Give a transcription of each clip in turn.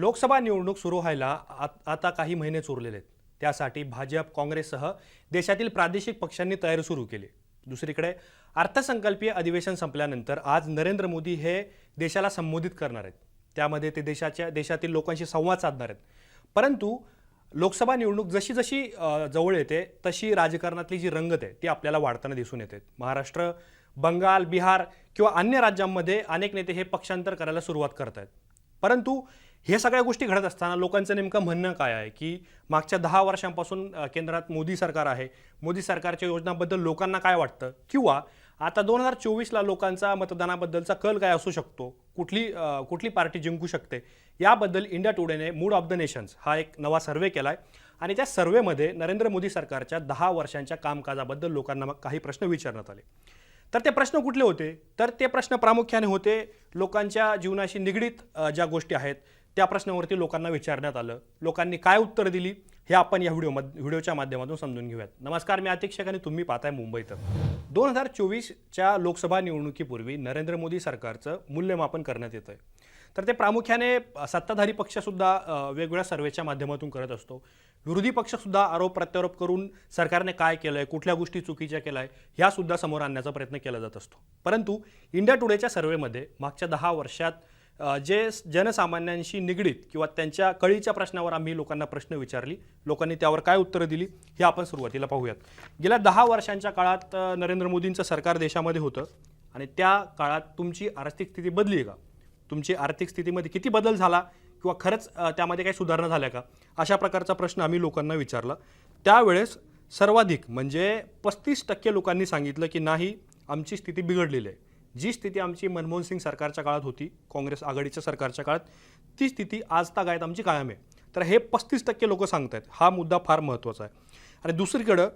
लोकसभा निवडणूक सुरू व्हायला आत- आता काही महिनेच उरलेले आहेत. त्यासाठी भाजप काँग्रेससह देशातील प्रादेशिक पक्षांनी तयारी सुरू केली. दुसरीकडे अर्थसंकल्पीय अधिवेशन संपल्यानंतर आज नरेंद्र मोदी हे देशाला संबोधित करणार आहेत. त्यामध्ये ते देशाच्या देशातील लोकांशी संवाद साधणार आहेत. परंतु लोकसभा निवडणूक जशी जशी जवळ येते तशी राजकारणातली जी रंगत आहे ती आपल्याला वाढताना दिसून येते. महाराष्ट्र बंगाल बिहार किंवा अन्य राज्यांमध्ये अनेक नेते हे पक्षांतर करायला सुरुवात करत आहेत परंतु हे सगळ्या गोष्टी घडत असताना लोकांचं नेमकं म्हणणं काय आहे? की मागच्या दहा वर्षांपासून केंद्रात मोदी सरकार आहे. मोदी सरकारच्या योजनाबद्दल लोकांना काय वाटतं? किंवा आता दोन हजार चोवीसला लोकांचा मतदानाबद्दलचा कल काय असू शकतो? कुठली कुठली पार्टी जिंकू शकते? याबद्दल इंडिया टुडेने मूड ऑफ द नेशन्स हा एक नवा सर्वे केला आहे आणि त्या सर्वेमध्ये नरेंद्र मोदी सरकारच्या दहा वर्षांच्या कामकाजाबद्दल लोकांना मग काही प्रश्न विचारण्यात आले. तर ते प्रश्न कुठले होते? तर ते प्रश्न प्रामुख्याने होते लोकांच्या जीवनाशी निगडीत ज्या गोष्टी आहेत त्या प्रश्नावरती लोकांना विचारण्यात आलं. लोकांनी काय उत्तर दिली हे आपण या व्हिडिओ व्हिडिओच्या माध्यमातून समजून घेऊयात. नमस्कार मी अतिक्षक आणि तुम्ही पाहताय मुंबईत दोन हजार चोवीसच्या लोकसभा निवडणुकीपूर्वी नरेंद्र मोदी सरकारचं मूल्यमापन करण्यात येतं आहे तर ते प्रामुख्याने सत्ताधारी पक्षसुद्धा वेगवेगळ्या सर्वेच्या माध्यमातून करत असतो. विरोधी पक्षसुद्धा आरोप प्रत्यारोप करून सरकारने काय केलं आहे कुठल्या गोष्टी चुकीच्या केल्या आहे ह्यासुद्धा समोर आणण्याचा प्रयत्न केला जात असतो. परंतु इंडिया टुडेच्या सर्वेमध्ये मागच्या दहा वर्षात जे जनसामान्यांशी निगडीत किंवा त्यांच्या कळीच्या प्रश्नावर आम्ही लोकांना प्रश्न विचारली. लोकांनी त्यावर काय उत्तरं दिली हे आपण सुरुवातीला पाहूयात. गेल्या दहा वर्षांच्या काळात नरेंद्र मोदींचं सरकार देशामध्ये होतं आणि त्या काळात तुमची आर्थिक स्थिती बदली आहे का? तुमची आर्थिक स्थितीमध्ये किती बदल झाला किंवा खरंच त्यामध्ये काही सुधारणा झाल्या का? अशा प्रकारचा प्रश्न आम्ही लोकांना विचारला. त्यावेळेस सर्वाधिक म्हणजे पस्तीस टक्के लोकांनी सांगितलं की नाही आमची स्थिती बिघडलेली आहे. जी स्थिती आमची मनमोहन सिंग सरकारच्या काळात होती काँग्रेस आघाडीच्या सरकारच्या काळात ती स्थिती आज तागायत आमची कायम आहे. तर हे पस्तीस टक्के लोक सांगत आहेत हा मुद्दा फार महत्त्वाचा आहे. आणि दुसरीकडं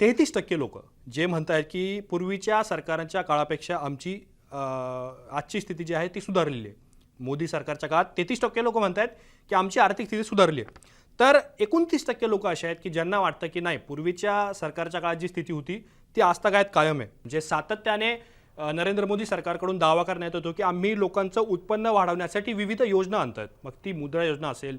तेहतीस टक्के लोक जे म्हणत आहेत की पूर्वीच्या सरकारांच्या काळापेक्षा आमची आजची स्थिती जी आहे ती सुधारलेली आहे. मोदी सरकारच्या काळात तेहतीस टक्के लोक म्हणत आहेत की आमची आर्थिक स्थिती सुधारली आहे. तर एकोणतीस टक्के लोक असे आहेत की ज्यांना वाटतं की नाही पूर्वीच्या सरकारच्या काळात जी स्थिती होती ती आजतागायत कायम आहे. म्हणजे सातत्याने नरेंद्र मोदी सरकारकडून दावा करण्यात येतो की आम्ही लोकांचं उत्पन्न वाढवण्यासाठी विविध योजना आणतात मग ती मुद्रा योजना असेल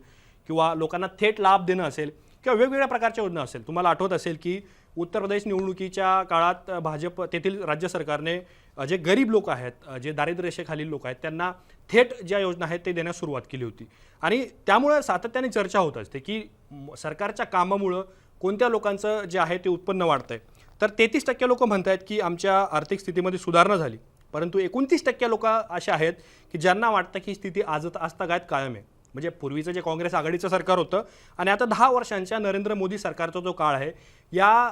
किंवा लोकांना थेट लाभ देणं असेल किंवा वेगवेगळ्या प्रकारच्या योजना असेल. तुम्हाला आठवत असेल की उत्तर प्रदेश निवडणुकीच्या काळात भाजप तेथील राज्य सरकारने जे गरीब लोक आहेत जे दारिद्र्यरेषेखालील लोक आहेत त्यांना थेट ज्या योजना आहेत ते देण्यास सुरुवात केली होती. आणि त्यामुळं सातत्याने चर्चा होत असते की सरकारच्या कामामुळं कोणत्या लोकांचं जे आहे ते उत्पन्न वाढतंय. तर तेहतीस टक्के लोक म्हणत आहेत की आमच्या आर्थिक स्थितीमध्ये सुधारणा झाली. परंतु एकोणतीस टक्के लोक असे आहेत की ज्यांना वाटतं की ही स्थिती आज आजतागायत कायम आहे. म्हणजे पूर्वीचं जे काँग्रेस आघाडीचं सरकार होतं आणि आता दहा वर्षांच्या नरेंद्र मोदी सरकारचा जो काळ आहे या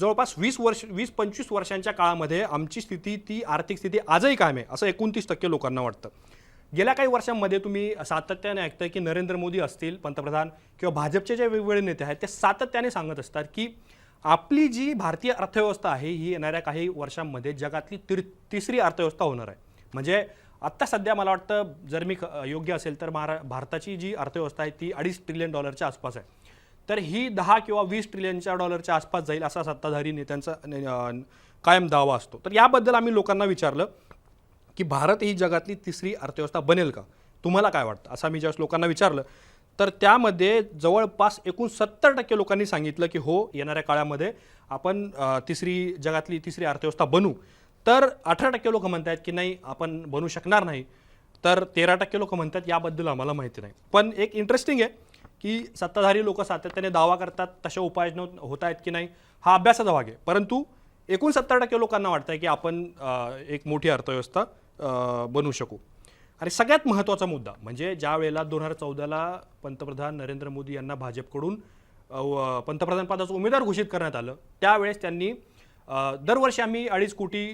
जवळपास वीस वर्ष वीस पंचवीस वर्षांच्या काळामध्ये आमची स्थिती ती आर्थिक स्थिती आजही कायम आहे असं एकोणतीस टक्के लोकांना वाटतं. गेल्या काही वर्षांमध्ये तुम्ही सातत्याने ऐकताय की नरेंद्र मोदी असतील पंतप्रधान किंवा भाजपचे जे वेगवेगळे नेते आहेत ते सातत्याने सांगत असतात की आपली जी भारतीय अर्थव्यवस्था आहे ही येणाऱ्या काही वर्षांमध्ये जगातली तिर तिसरी अर्थव्यवस्था होणार आहे. म्हणजे आत्ता सध्या मला वाटतं जर मी योग्य असेल तर महारा भारताची जी अर्थव्यवस्था आहे ती अडीच ट्रिलियन डॉलरच्या आसपास आहे. तर ही दहा किंवा वीस ट्रिलियनच्या डॉलरच्या आसपास जाईल असा सत्ताधारी नेत्यांचा कायम दावा असतो. तर याबद्दल आम्ही लोकांना विचारलं की भारत ही जगातली तिसरी अर्थव्यवस्था बनेल का? तुम्हाला काय वाटतं? असं मी ज्यावेळेस लोकांना विचारलं तर त्यामध्ये जवळपास एकूण सत्तर टक्के लोकांनी सांगितलं की हो येणाऱ्या काळामध्ये आपण तिसरी जगातली तिसरी अर्थव्यवस्था बनू. तर अठरा टक्के लोक म्हणत आहेत की नाही आपण बनू शकणार नाही. तर तेरा टक्के लोक म्हणतात याबद्दल आम्हाला माहिती नाही. पण एक इंटरेस्टिंग आहे की सत्ताधारी लोक सातत्याने दावा करतात तशा उपाययोजना होत आहेत की नाही हा अभ्यासाचा भाग आहे. परंतु एकूण सत्तर टक्के लोकांना वाटतं आहे की आपण एक मोठी अर्थव्यवस्था बनू बनवू शकू. आणि सगळ्यात महत्त्वाचा मुद्दा म्हणजे ज्या वेळेला दोन हजार चौदाला पंतप्रधान नरेंद्र मोदी यांना भाजपकडून व- पंतप्रधान उमेदवार घोषित करण्यात आलं त्यावेळेस त्यांनी दरवर्षी आम्ही अडीच कोटी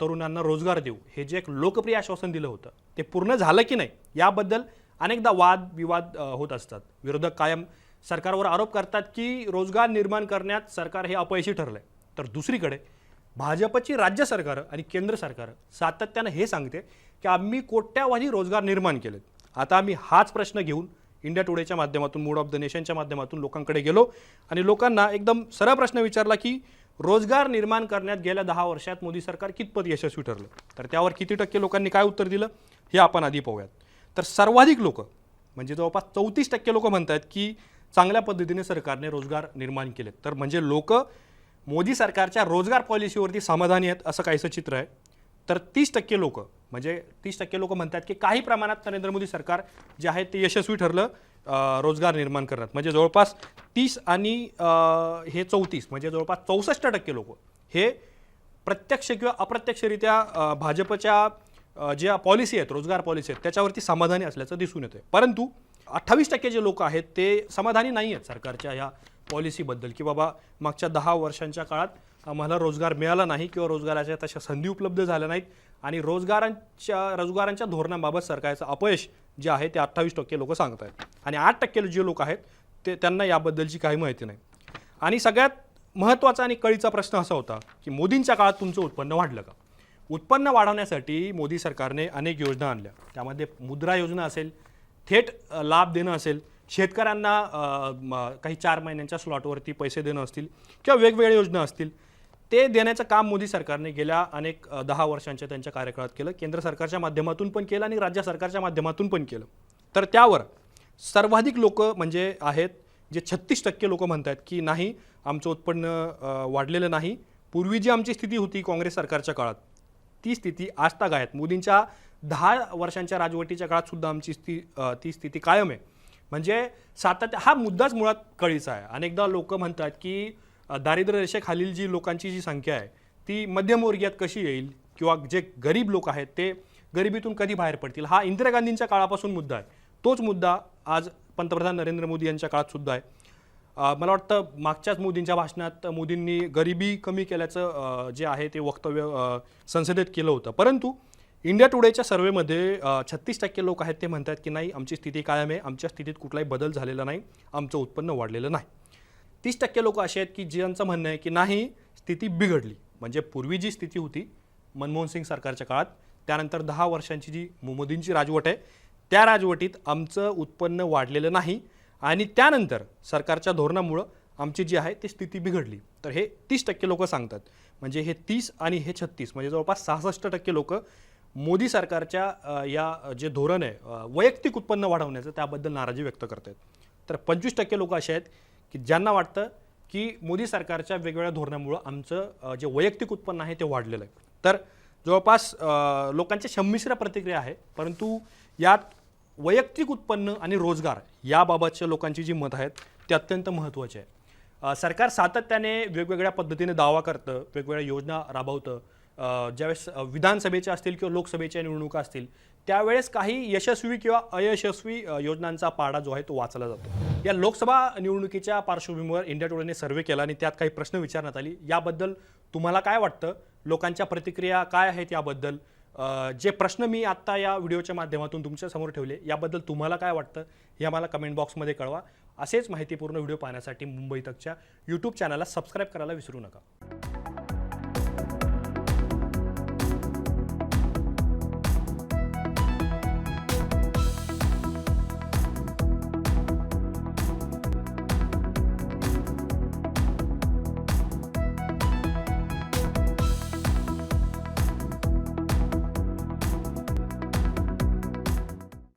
तरुणांना रोजगार देऊ हे जे एक लोकप्रिय आश्वासन दिलं होतं ते पूर्ण झालं की नाही याबद्दल अनेकदा वाद विवाद होत असतात. विरोधक कायम सरकारवर आरोप करतात की रोजगार निर्माण करण्यात सरकार हे अपयशी ठरलं आहे तर दुसरीकडे भाजपची राज्य सरकारं आणि केंद्र सरकारं सातत्यानं हे सांगते की आम्ही कोट्यावधी रोजगार निर्माण केलेत. आता आम्ही हाच प्रश्न घेऊन इंडिया टुडेच्या माध्यमातून मूड ऑफ द नेशनच्या माध्यमातून लोकांकडे गेलो आणि लोकांना एकदम सरळ प्रश्न विचारला की रोजगार निर्माण करण्यात गेल्या दहा वर्षात मोदी सरकार कितपत यशस्वी ठरलं? तर त्यावर किती टक्के लोकांनी काय उत्तर दिलं? हे आपण आधी पाहूयात. तर सर्वाधिक लोक म्हणजे जवळपास चौतीस टक्के लोक म्हणतात की चांगल्या पद्धतीने सरकारने रोजगार निर्माण केलेत. तर म्हणजे लोक मोदी सरकारच्या रोजगार पॉलिसीवरती समाधानी आहेत असं काहीसं चित्र आहे. तर तीस टक्के लोक म्हणजे तीस टक्के लोक म्हणतात की काही प्रमाणात नरेंद्र मोदी सरकार जे आहे ते यशस्वी ठरलं रोजगार निर्माण करण्यात. म्हणजे जवळपास तीस आणि हे चौतीस म्हणजे जवळपास चौसष्ट टक्के लोक हे प्रत्यक्ष किंवा अप्रत्यक्षरित्या भाजपच्या ज्या पॉलिसी आहेत रोजगार पॉलिसी आहेत त्याच्यावरती समाधानी असल्याचं दिसून येतं परंतु अठ्ठावीस टक्के जे लोक आहेत ते समाधानी नाही आहेत सरकारच्या ह्या पॉलिसीबद्दल की बाबा मागच्या दहा वर्षांच्या काळात आम्हाला रोजगार मिळाला नाही किंवा रोजगाराच्या तशा संधी उपलब्ध झाल्या नाहीत. आणि रोजगारांच्या रोजगारांच्या धोरणाबाबत सरकारचं अपयश जे आहे ते अठ्ठावीस टक्के लोक सांगत आहेत आणि आठ टक्के जे लोक आहेत ते त्यांना याबद्दलची काही माहिती नाही. आणि सगळ्यात महत्त्वाचा आणि कळीचा प्रश्न असा होता की मोदींच्या काळात तुमचं उत्पन्न वाढलं का? उत्पन्न वाढवण्यासाठी मोदी सरकारने अनेक योजना आणल्या. त्यामध्ये मुद्रा योजना असेल थेट लाभ देणं असेल शेतकऱ्यांना काही चार महिन्यांच्या स्लॉटवरती पैसे देणं असतील किंवा वेगवेगळ्या योजना असतील ते देण्याचं काम मोदी सरकारने गेल्या अनेक दहा वर्षांच्या त्यांच्या कार्यकाळात केलं. केंद्र सरकारच्या माध्यमातून पण केलं आणि राज्य सरकारच्या माध्यमातून पण केलं. तर त्यावर सर्वाधिक लोक म्हणजे आहेत जे छत्तीस टक्के लोक म्हणतात की नाही आमचं उत्पन्न वाढलेलं नाही. पूर्वी जी आमची स्थिती होती काँग्रेस सरकारच्या काळात ती स्थिती आजताग आहेत मोदींच्या दहा वर्षांच्या राजवटीच्या काळात सुद्धा आमची स्थिती ती स्थिती कायम आहे. म्हणजे सातत्य हा मुद्दाच मुळात कळीचा आहे. अनेकदा लोक म्हणतात की दारिद्र्य रेषेखालील जी लोकांची जी संख्या आहे ती मध्यमवर्गीयात कशी येईल किंवा जे गरीब लोक आहेत ते गरिबीतून कधी बाहेर पडतील? हा इंदिरा गांधींच्या काळापासून मुद्दा आहे. तोच मुद्दा आज पंतप्रधान नरेंद्र मोदी यांच्या काळात सुद्धा आहे. मला वाटतं मागच्याच मोदींच्या भाषणात मोदींनी गरिबी कमी केल्याचं जे आहे ते वक्तव्य संसदेत केलं होतं. परंतु इंडिया टुडेच्या सर्वेमध्ये छत्तीस टक्के लोक आहेत ते म्हणतात की नाही आमची स्थिती कायम आहे आमच्या स्थितीत कुठलाही बदल झालेला नाही आमचं उत्पन्न वाढलेलं नाही. तीस टक्के लोक असे आहेत की ज्यांचं म्हणणं आहे की नाही स्थिती बिघडली. म्हणजे पूर्वी जी स्थिती होती मनमोहन सिंग सरकारच्या काळात त्यानंतर दहा वर्षांची जी मोदींची राजवट आहे त्या राजवटीत आमचं उत्पन्न वाढलेलं नाही आणि त्यानंतर सरकारच्या धोरणामुळं आमची जी आहे ती स्थिती बिघडली. तर हे तीस टक्के लोक सांगतात. म्हणजे हे तीस आणि हे छत्तीस म्हणजे जवळपास सहासष्ट टक्के लोक मोदी सरकारच्या या जे धोरण आहे वैयक्तिक उत्पन्न वाढवण्याचं त्याबद्दल नाराजी व्यक्त करत आहेत तर पंचवीस टक्के लोक असे आहेत की ज्यांना वाटतं की मोदी सरकारच्या वेगवेगळ्या धोरणामुळं आमचं जे वैयक्तिक उत्पन्न आहे ते वाढलेलं आहे. तर जवळपास लोकांच्या संमिश्र प्रतिक्रिया आहे परंतु यात वैयक्तिक उत्पन्न आणि रोजगार याबाबतच्या लोकांची जी मत आहेत ते अत्यंत महत्त्वाचे आहे. सरकार सातत्याने वेगवेगळ्या पद्धतीने दावा करतं वेगवेगळ्या योजना राबवतं ज्यावेळेस विधानसभेच्या असतील किंवा लोकसभेच्या निवडणुका असतील त्यावेळेस काही यशस्वी किंवा अयशस्वी योजनांचा पाडा जो आहे तो वाचला जातो. या लोकसभा निवडणुकीच्या पार्श्वभूमीवर इंडिया टुडेने सर्वे केला आणि त्यात काही प्रश्न विचारण्यात आली. याबद्दल तुम्हाला काय वाटतं? लोकांच्या प्रतिक्रिया काय आहेत याबद्दल? जे प्रश्न मी आत्ता या व्हिडिओच्या माध्यमातून तुमच्यासमोर ठेवले याबद्दल तुम्हाला काय वाटतं? हे आम्हाला कमेंट बॉक्समध्ये कळवा. असेच माहितीपूर्ण व्हिडिओ पाहण्यासाठी मुंबई तकच्या यूट्यूब चॅनलला सबस्क्राईब करायला विसरू नका.